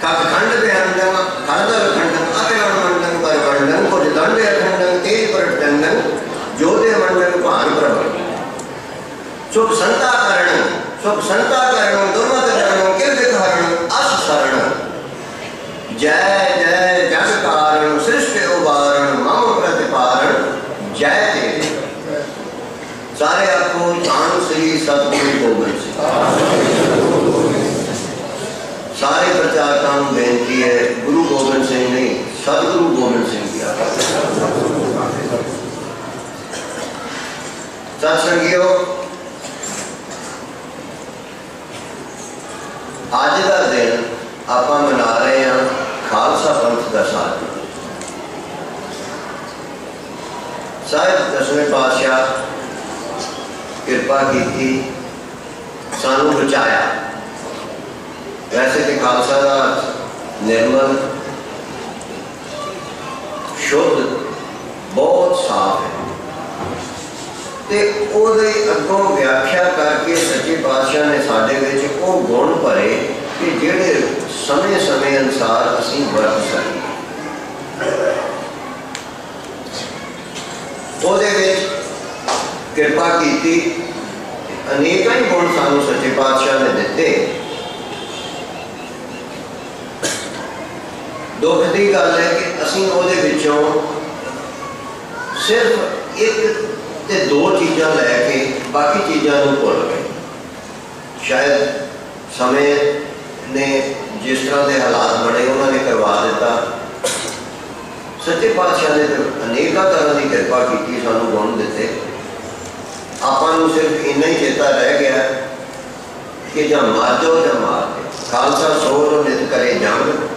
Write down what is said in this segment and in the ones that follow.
کب کھنڈ بے ہندم ہردر کھنڈم اکڑ منڈم پر منڈم کچھ دن بے کھنڈم تیج پر ڈنڈم جو دے منڈم کو پر منڈم سکھ سنتا کرن سکھ سنتا کرن درمت کرن کرد کرن اس سرن جے جے جگ کارن سرشت ابارن مم پرتپارن جے تیرے سارے آپ کو چاند سری سب کو گوبر سے ਗੋਬਿੰਦ ਸਿੰਘ ਸਾਰੇ ਪ੍ਰਚਾਰਕਾਂ ਨੂੰ ਬੇਨਤੀ ਹੈ ਗੁਰੂ ਗੋਬਿੰਦ ਸਿੰਘ ਨਹੀਂ ਸਤਿਗੁਰੂ ਗੋਬਿੰਦ ਸਿੰਘ ਜੀ ਸਤ ਸੰਗਿਓ ਅੱਜ ਦਾ ਦਿਨ ਆਪਾਂ ਮਨਾ ਰਹੇ ਹਾਂ ਖਾਲਸਾ ਪੰਥ ਦਾ ਸਾਲ ਸਾਹਿਬ ਦਸਵੇਂ ਪਾਤਸ਼ਾਹ ਕਿਰਪਾ ਕੀਤੀ ਸਾਨੂੰ ਬਚਾਇਆ ویسے کہ خالصہ دا نرمل شد بہت صاف ہے۔ تے او دے اگوں ویاکھیا کر کے سچے پادشاہ نے ساڑھے گئے چھے او گون پرے کہ جیڑے سمیں سمیں انسار اسی برت سکیں۔ او دے گئے کرپا کیتی، انیکاں ہی گون سانو سچے پادشاہ نے دیتے ہیں دکھ کی گل ہے کہ اسی وہ صرف ایک تے دو چیزاں لے کے باقی چیزاں بھول گئے شاید سمے نے جس طرح کے حالات بنے انہوں نے کروا دیتا سچے پادشاہ نے انیکا طرح کی کرپا کی سانو گن دیتے آپ صرف اینا ہی چیتا رہ گیا کہ جا مار جاؤ جا مار دے خالصہ سو نت کرے جنگ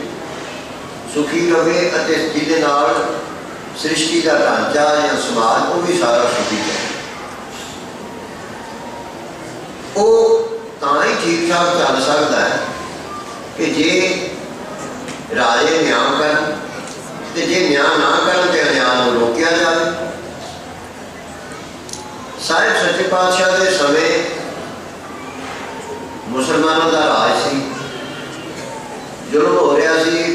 ਸੁਖੀ ਰਵੇ ਅਤੇ ਜਿਹਦੇ ਨਾਲ ਸ੍ਰਿਸ਼ਟੀ ਦਾ ਢਾਂਚਾ ਜਾਂ ਸਮਾਜ ਉਹ ਵੀ ਸਾਰਾ ਸੁਖੀ ਹੈ। ਉਹ ਤਾਂ ਹੀ ਠੀਕ ਠਾਕ ਚੱਲ ਸਕਦਾ ਹੈ ਕਿ ਜੇ ਰਾਜੇ ਨਿਆਂ ਕਰਨ ਤੇ ਜੇ ਨਿਆਂ ਨਾ ਕਰਨ ਤੇ ਅਨਿਆਂ ਨੂੰ ਰੋਕਿਆ ਜਾਵੇ। ਸਾਹਿਬ ਸੱਚੇ ਪਾਤਸ਼ਾਹ ਦੇ ਸਮੇਂ ਮੁਸਲਮਾਨਾਂ ਦਾ ਰਾਜ ਸੀ। ਜ਼ੁਲਮ ਹੋ ਰਿਹਾ ਸੀ।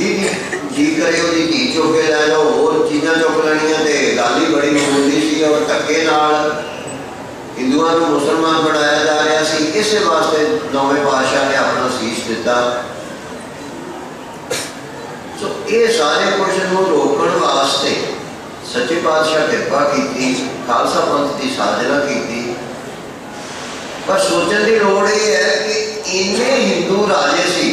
جی جی جی کرے ہو جی جی چوکے لے لو، اور چیزاں چوک لینیاں تے گالی بڑی معمولی سی اور ٹکے نال ہندوؤں کو مسلمان بنایا جا رہا سی۔ اس واسطے نویں بادشاہ نے اپنا سیش دیتا سو یہ سارے کچھ نو روکن واسطے سچے پادشاہ کرپا کی خالصہ پنتھ کی سازنا کی پر سوچن کی لوڑ یہ ہے کہ انہیں ہندو راجے سی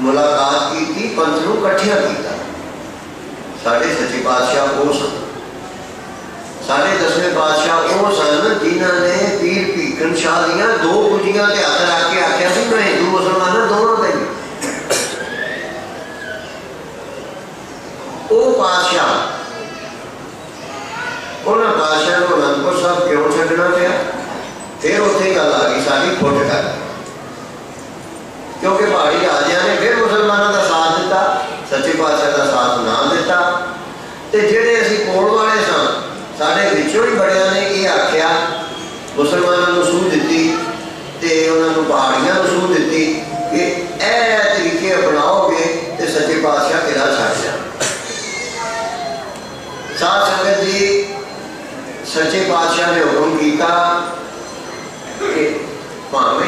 ملاقات کی تھی پنچ نو کٹھیا کیتا ساڑھے سچی بادشاہ ہو سن۔ ساڑھے دسویں بادشاہ ہو سن، جنہاں نے پیر پیکن شاہ دیا دو گجیاں تے ہاتھ آکے آکے آکے آکے آکے ہندو، مسلمان ہاں، دونوں دے وہ بادشاہ، انہاں بادشاہ کو نندپور صاحب کیوں چھکنا پیا؟ پھر اوتھے گل آ گئی ساری پھٹ کر کیونکہ پہاڑی آجیاں یعنی نے پھر مسلمانہ دا ساتھ دیتا، سچے پاسے دا ساتھ نہ دیتا۔ تے جیڑے اسی کوڑ والے ساں سارے وچوں ہی بڑیاں نے یہ آکھیا مسلمانہ کو سو دیتی تے انہوں نے پہاڑیاں نو سو دیتی کہ اے طریقے اپناو گے تے سچے پاسے کلا چھڑ جا۔ ساتھ سنگت جی سچے پاسے نے حکم کیتا کہ پاہمیں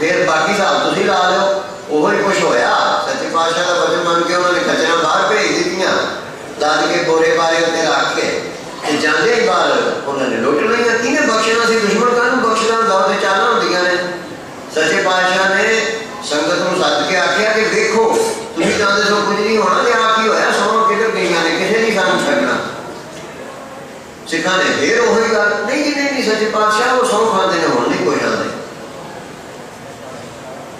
پھر باقی صاحب تھی لا لو وہ کچھ ہوا سچے پاشا کا وجہ من کے انہوں نے کچرا باہر بھیج دیتی لد کے بورے بارے اتنے رکھ کے جانے ہی بار انہوں نے لوٹ لیا کی بخشنا سی دشمن کا بخشنا دور کے چالا ہوتی نے سچے پاشا نے سنگت کو سد کے آخیا کہ دیکھو تھی چاہتے سو کچھ نہیں ہونا کہ آپ کی ہوا سو کدھر گئی نے کسی نہیں سان چڑھنا سکھان نے پھر وہی گل نہیں نہیں سچے پاشاہ وہ سو کھانے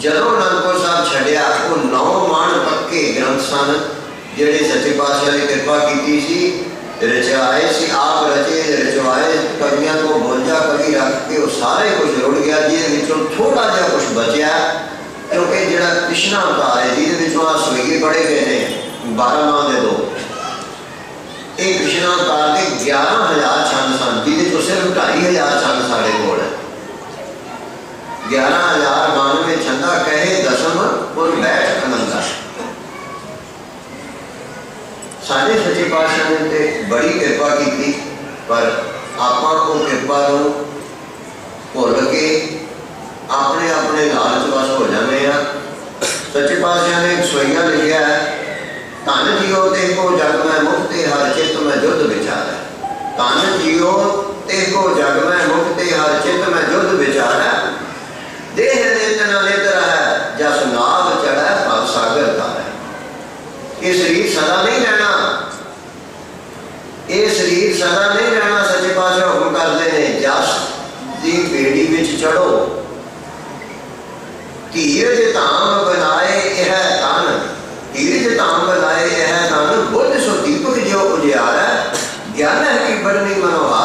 ਜਦੋਂ ਅਨੰਦਪੁਰ ਸਾਹਿਬ ਛੱਡਿਆ ਉਹ ਨੌ ਮਾਣ ਪੱਕੇ ਗ੍ਰੰਥ ਸਨ ਜਿਹੜੇ ਸੱਚੇ ਪਾਤਸ਼ਾਹ ਨੇ ਕਿਰਪਾ ਕੀਤੀ ਸੀ ਰਚਾਏ ਸੀ ਆਪ ਰਚੇ ਰਚਵਾਏ ਕਵੀਆਂ ਤੋਂ ਬੋਝਾ ਕਵੀ ਰੱਖ ਕੇ ਉਹ ਸਾਰੇ ਕੁਝ ਰੁੜ ਗਿਆ ਜਿਹਦੇ ਵਿੱਚੋਂ ਥੋੜਾ ਜਿਹਾ ਕੁਝ ਬਚਿਆ ਕਿਉਂਕਿ ਜਿਹੜਾ ਕ੍ਰਿਸ਼ਨਾ ਅਵਤਾਰ ਹੈ ਜਿਹਦੇ ਵਿੱਚੋਂ ਆ ਸਵਈਏ ਪੜੇ ਗਏ ਨੇ 12 ਮਾਹ ਦੇ ਦੋ ਇਹ ਕ੍ਰਿਸ਼ਨਾ ਅਵਤਾਰ ਦੇ 11000 ਛੰਦ ਸਨ ਜਿਹਦੇ ਚੋਂ ਸਿਰਫ 2500 ਛੰਦ ਸਾਡੇ ਕੋਲ ਹੈ گیارہ ہزار بانوے چھندا کہے دسم اور بیٹھ کنندا سارے سچے پاشاہ نے بڑی کرپا کی تھی، پر آپ کو کرپا نو بھول کے اپنے اپنے لالچ بس ہو جانے ہیں سچے پاشاہ نے ایک سوئیاں لکھیا ہے، تن جیو تے کو جگ میں مفت ہر چت میں جد بچارا تن جیو تے کو جگ میں مفت ہر چت میں جد بچارا دیہ دیتے نہ لیتے رہا ہے، جس ناگ چڑھا ہے پاک ساگر کا ہے۔ یہ شریر سدا نہیں رہنا۔ یہ شریر سدا نہیں رہنا، سچے پاس حکم کر دے جس دی پیڑی وچ چڑھو۔ تیر دے تام بنائے یہ تن۔ تیر دے تام بنائے یہ تن۔ بل سو دیپک جو اجیارا گیان ہے کی بڑھنی منوہار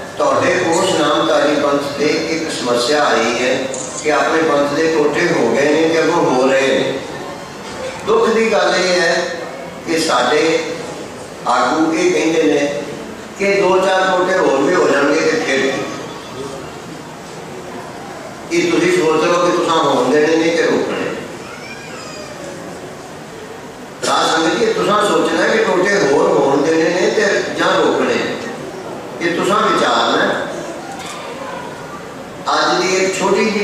ਤੁਹਾਡੇ ਉਸ ਨਾਮਕਾਰੀ ਪੰਥ ਤੇ ਇੱਕ ਸਮੱਸਿਆ ਆਈ ਹੈ ਕਿ ਆਪਣੇ ਪੰਥ ਦੇ ਕੋਠੇ ਹੋ ਗਏ ਨੇ ਤੇ ਅੱਗੋਂ ਹੋ ਰਹੇ ਨੇ ਦੁੱਖ ਦੀ ਗੱਲ ਇਹ ਹੈ ਕਿ ਸਾਡੇ ਆਗੂ ਇਹ ਕਹਿੰਦੇ ਨੇ ਕਿ ਦੋ ਚਾਰ ਟੋਟੇ ਹੋਰ ਵੀ ਹੋ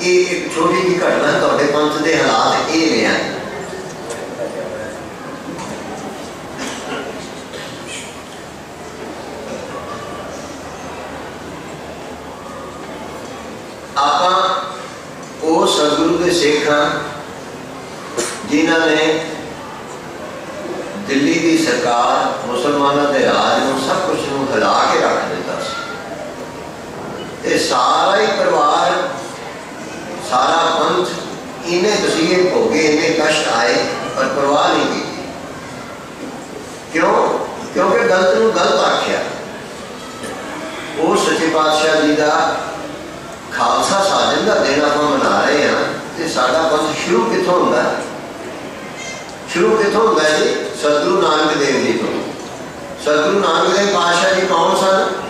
ਇਹ ਇੱਕ ਛੋਟੀ ਜਿਹੀ ਘਟਨਾ ਤੁਹਾਡੇ ਪੰਥ ਦੇ ਹਾਲਾਤ ਇਹ ਨੇ ਆ। ਆਪਾਂ ਉਹ ਸਤਿਗੁਰੂ ਦੇ ਸਿੱਖ ਹਾਂ ਜਿਨ੍ਹਾਂ ਨੇ ਦਿੱਲੀ ਦੀ ਸਰਕਾਰ, ਮੁਸਲਮਾਨਾਂ ਦੇ ਰਾਜ ਨੂੰ ਸਭ ਕੁਝ ਨੂੰ ਹਿਲਾ ਕੇ ਰੱਖ ਦਿੱਤਾ ਸੀ। ਤੇ ਸਾਰਾ ਹੀ ਪਰਿਵਾਰ سارا پنت انہیں تصیب ہو گئے انہیں کشت آئے اور پرواہ نہیں کی۔ کیوں؟ کیونکہ گلت نو گلت آکھیا۔ وہ سچے پادشاہ جی کا خالصہ ساجن کا دن آپ منا رہے ہیں تو سارا پنت شروع کتوں ہوں ہے؟ شروع کتوں ہوں ہے جی؟ ستگرو نانک دیو جی تو۔ ستگرو نانک دیو پادشاہ جی کون سن؟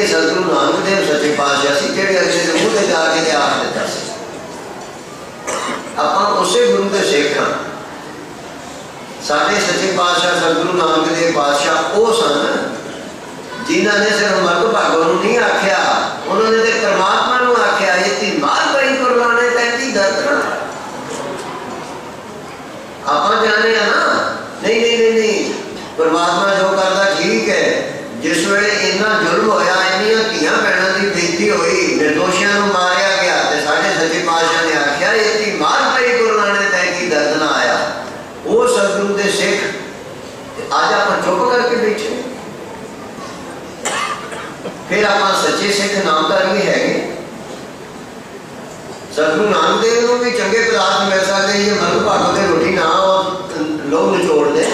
ਇਹ ਸਤਿਗੁਰੂ ਨਾਨਕ ਦੇਵ ਸੱਚੇ ਪਾਤਸ਼ਾਹ ਸੀ ਜਿਹੜੇ ਅਗਲੇ ਦੇ ਮੂੰਹ ਤੇ ਜਾ ਕੇ ਤੇ ਆਖ ਦਿੱਤਾ ਸੀ ਆਪਾਂ ਉਸੇ ਗੁਰੂ ਦੇ ਸਿੱਖ ਹਾਂ ਸਾਡੇ ਸੱਚੇ ਪਾਤਸ਼ਾਹ ਸਤਿਗੁਰੂ ਨਾਨਕ ਦੇਵ ਪਾਤਸ਼ਾਹ ਉਹ ਸਨ ਜਿਨ੍ਹਾਂ ਨੇ ਸਿਰਫ ਮਰਗ ਭਾਗੋ ਨੂੰ ਨਹੀਂ ਆਖਿਆ درود شیخ۔ آج آپ چپ کر کے بیٹھے۔ پھر آپ سچے سکھ نامدار ہے گے سدگو نانک دیو نو بھی، چنگے پدارت مل سکتے یہ مرد بھاگو کے روٹی نہ لوگ نچوڑ دیں۔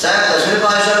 صاحب، دسویں پاشا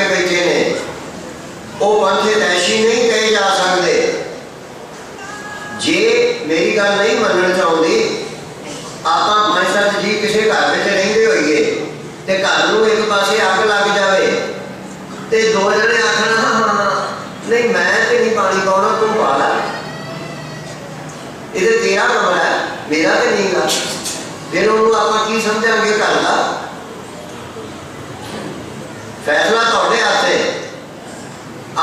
وہ پنج تیشی نہیں کہے جا سکتے۔ جے میری گل نہیں منن چاہتی آپ پانچ سات جی کسی گھر میں رہتے ہوئیے تو گھر میں ایک پاسے اگ لگ جائے تو دو جنے آخر ہاں،, ہاں ہاں نہیں، میں تو نہیں پانی پاؤنا تم پا لا۔ یہ تیرا کمرہ ہے، میرا تو نہیں گا پھر انہوں آپ کی سمجھا گے گھر کا فیصلہ تو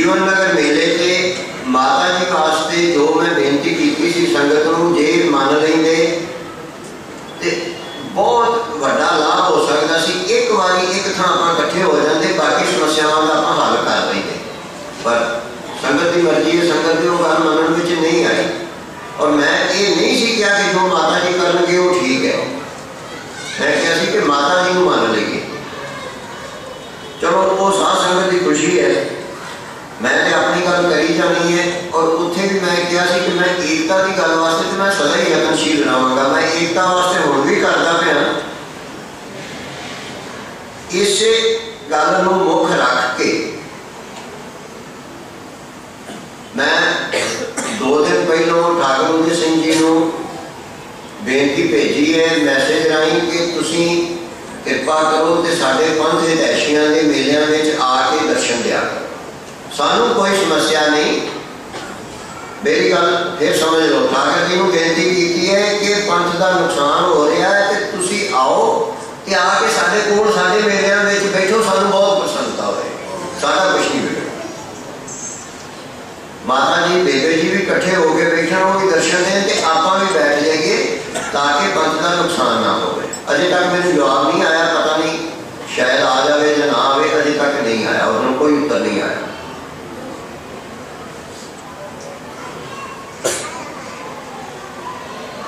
ਜੀਵਨ ਨਗਰ ਮੇਲੇ ਤੇ ਮਾਤਾ ਜੀ ਵਾਸਤੇ ਜੋ ਮੈਂ ਬੇਨਤੀ ਕੀਤੀ ਸੀ ਸੰਗਤ ਨੂੰ ਜੇ ਮੰਨ ਲੈਂਦੇ ਤੇ ਬਹੁਤ ਵੱਡਾ ਲਾਭ ਹੋ ਸਕਦਾ ਸੀ ਇੱਕ ਵਾਰੀ ਇੱਕ ਥਾਂ ਆਪਾਂ ਇਕੱਠੇ ਹੋ ਜਾਂਦੇ ਬਾਕੀ ਸਮੱਸਿਆਵਾਂ ਦਾ ਆਪਾਂ ਹੱਲ ਕਰ ਲੈਂਦੇ ਪਰ ਸੰਗਤ ਦੀ ਮਰਜ਼ੀ ਹੈ ਸੰਗਤ ਦੀ ਉਹ ਗੱਲ ਮੰਨਣ ਵਿੱਚ ਨਹੀਂ ਆਈ ਔਰ ਮੈਂ ਇਹ ਨਹੀਂ ਸੀ ਕਿਹਾ ਕਿ ਜੋ ਮਾਤਾ ਜੀ ਕਰਨਗੇ ਉਹ ਠੀਕ ਹੈ ਮੈਂ ਕਿਹਾ ਸੀ ਕਿ ਮਾਤਾ ਜੀ ਨੂੰ ਮੰਨ ਲਈਏ ਚਲੋ ਉਹ ਸਾਧ ਸੰਗਤ ਦੀ ਖੁਸ਼ੀ ਹੈ میں نے اپنی گل کری جانی ہے اور اتنے بھی میں کیا سی کہ میں ایکتا کی گل واسطے تو میں سدا ہی یتنشیل رہاں گا میں ایکتا واسطے ہو بھی کرتا پیا۔ اس گل مکھ رکھ کے میں دو دن پہلوں ٹھاکر اندر سنگھ جی نو بےنتی بھیجی ہے میسج رائی کہ تھی کرپا کرو تو سارے پنتھ ہدیشیاں کے میلوں آ کے درشن دیا۔ کرو سانو کوئی سمسیا نہیں میری گل پھر سمجھ لو ٹھاکر جی بےنتی کی ہے کہ پنتھ کا نقصان ہو رہا ہے کہ تھی آؤ کہ آ کے سارے کول سارے میلے میں بیٹھو سانو بہت پرسنتا ہوئے سارا کچھ نہیں ملے ماتا جی بیبے جی بھی کٹھے ہو کے بیٹھے وہ بھی درشن دیں کہ آپ بھی بیٹھ جائیے تاکہ پنتھ کا نقصان نہ ہو اجے تک میرے جواب نہیں آیا پتہ نہیں شاید آ جائے یا نہ آئے اجے تک نہیں آیا انہوں کوئی اتر نہیں آیا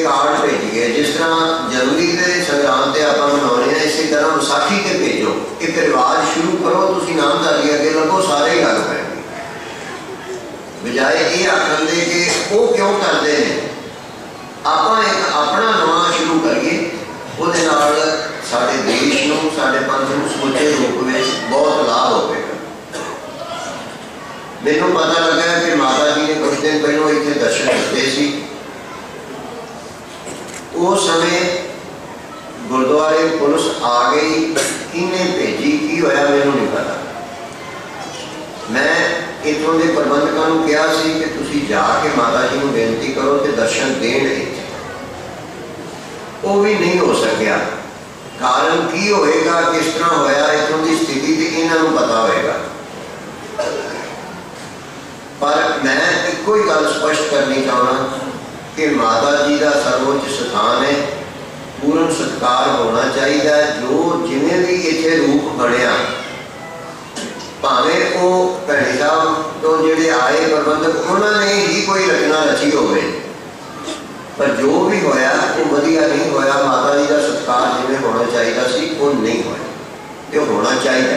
کے کارڈ ہے جس طرح جنوری کے سنگران سے آپ منا اسی طرح وساخی سے بھیجو ایک رواج شروع کرو تھی نامداری اگے لگو سارے ہی لگ پائیں بجائے یہ آخر دے کہ وہ کیوں کرتے ہیں آپ ایک اپنا نواں شروع کریے وہ سارے دیش نو سارے پنتھ نو سوچے روپ میں بہت لابھ ہو گئے میرے پتا لگا کہ ماتا جی نے کچھ دن پہلوں اتنے درشن دیتے سی اس ویلے گردوارے پولس آگئی گئی انہیں بھیجی، کی ہوا میں نے نکالا میں اتوں کے پربندکوں کیا سی کہ تسی جا کے مادا جی کو بینتی کرو کہ درشن دین وہ بھی نہیں ہو سکیا۔ کارن کی ہوئے گا، کس طرح ہویا اتنوں نے کی تھی کہ انہوں بتا ہوئے گا۔ پر میں ایک کوئی گل سپشٹ کرنی چاہنا۔ کہ ماتا جی کا سروچ ستھان ہے۔ پورن ستکار ہونا چاہیے جو جی روپ صاحب تو جی آئے پربند انہوں نے ہی کوئی رچنا رچی ہو ہوئی پر جو بھی ہویا یہ وادی نہیں ہویا۔ ماشا جی کا ستکار جنہیں ہونا چاہیے سی وہ نہیں ہویا۔ تو ہونا چاہیے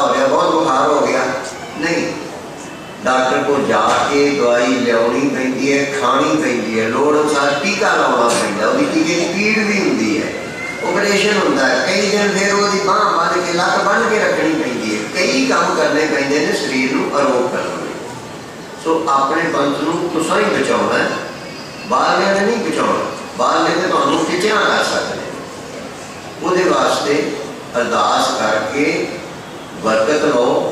ڈاکٹر کو جا کے دوائی لیاؤنی پہنگی ہے، کھانی پہنگی ہے، لوڑ انسار ٹیکا لاؤنا پہنتا ہے وہ ٹیکے کی پیڑ بھی ہوتی ہے۔ اپریشن ہوتا ہے، کئی دن پھر وہ ماں بن کے لت بند کے رکھنی پہنگی ہے۔ کئی کام کرنے پہنتے ہیں، سریر کو اروپ کرنا سو اپنے پنس نو تو سوئی بچاؤنا ہے باہر نے نہیں بچاؤنا باہر نے تو ہم تمہیں کھچنا کر سکتے وہ دے واسطے ارداس کر کے برکت لاؤ